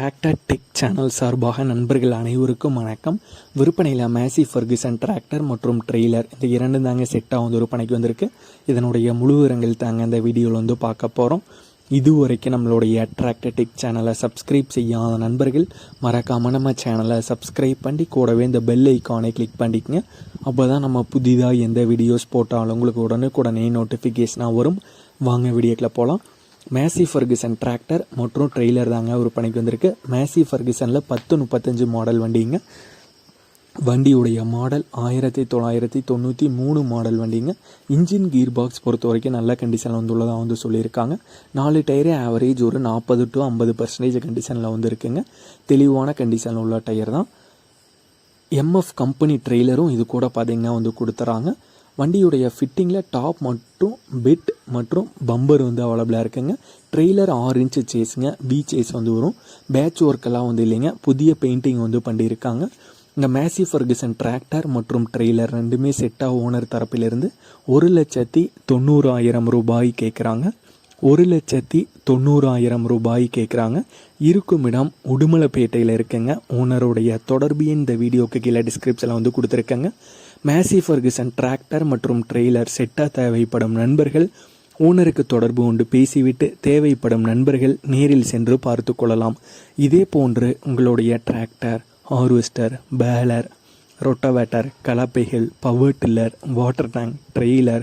Tractor tech channel சார்பாக நண்பர்கள் அனைவருக்கும் வணக்கம். விற்பனையில் மேசி ஃபர்குசன் டிராக்டர் மற்றும் ட்ரெய்லர் இந்த இரண்டு தாங்க செட்டாக வந்து விற்பனைக்கு வந்திருக்கு. இதனுடைய முழு விவரங்கள் தாங்க இந்த வீடியோவில் வந்து பார்க்க போகிறோம் இதுவரைக்கும் நம்மளுடைய டிராக்டர் டெக் சேனலை சப்ஸ்கிரைப் செய்யாத நண்பர்கள் மறக்காமல் நம்ம சேனலை சப்ஸ்கிரைப் பண்ணி கூடவே இந்த பெல் ஐக்கானை கிளிக் பண்ணிக்கங்க. அப்போ தான் நம்ம புதிதாக எந்த வீடியோஸ் போட்டாலும் உங்களுக்கு உடனுக்குடனே நோட்டிஃபிகேஷனாக வரும். வாங்க வீடியோக்கில் போகலாம் மேசி ஃபர்குசன் டிராக்டர் மற்றும் ட்ரெய்லர் தாங்க விற்பனைக்கு வந்திருக்கு. மேசி ஃபர்குசனில் பத்து முப்பத்தஞ்சு மாடல் வண்டிங்க. வண்டியுடைய மாடல் ஆயிரத்தி தொள்ளாயிரத்தி தொண்ணூற்றி மூணு மாடல் வண்டிங்க. இன்ஜின் கீர் பாக்ஸ் பொறுத்த வரைக்கும் நல்ல கண்டிஷனில் வந்துள்ளதாக வந்து சொல்லியிருக்காங்க. நாலு டயரு ஆவரேஜ் ஒரு நாற்பது டு ஐம்பது பர்சன்டேஜ் கண்டிஷனில் வந்து இருக்குங்க. தெளிவான கண்டிஷனில் உள்ள டயர் தான். எம்எஃப் கம்பெனி ட்ரெய்லரும் இது கூட பார்த்திங்கன்னா வந்து கொடுத்துறாங்க. வண்டியுடைய ஃபிட்டிங்கில் டாப் மற்றும் பெட் மற்றும் பம்பர் வந்து அவைலபிளாக இருக்குங்க. ட்ரெய்லர் ஆறு இன்ச்சு சேஸுங்க பி சேஸ் வந்து வரும். பேட்ச் ஒர்க்கெல்லாம் வந்து இல்லைங்க. புதிய பெயிண்டிங் வந்து பண்ணியிருக்காங்க. இந்த மேசி ஃபர்கிசன் டிராக்டர் மற்றும் ட்ரெய்லர் ரெண்டுமே செட்டாக ஓனர் தரப்பிலிருந்து ஒரு லட்சத்தி தொண்ணூறாயிரம் ரூபாய் கேட்குறாங்க ஒரு லட்சத்தி தொண்ணூறாயிரம் ரூபாய் கேட்குறாங்க இருக்கும் இடம் உடுமலைப்பேட்டையில் இருக்குங்க. ஓனருடைய தொடர்பு இந்த வீடியோக்கு கீழே டிஸ்கிரிப்ஷனில் வந்து கொடுத்துருக்கேங்க. மேசி ஃபர்குசன் டிராக்டர் மற்றும் ட்ரெய்லர் செட்டாக தேவைப்படும் நண்பர்கள். ஓனருக்கு தொடர்பு கொண்டு பேசிவிட்டு தேவைப்படும் நண்பர்கள் நேரில் சென்று பார்த்து கொள்ளலாம். இதே போன்று உங்களுடைய tractor harvester baler rotavator கலப்பைகள் power tiller water tank trailer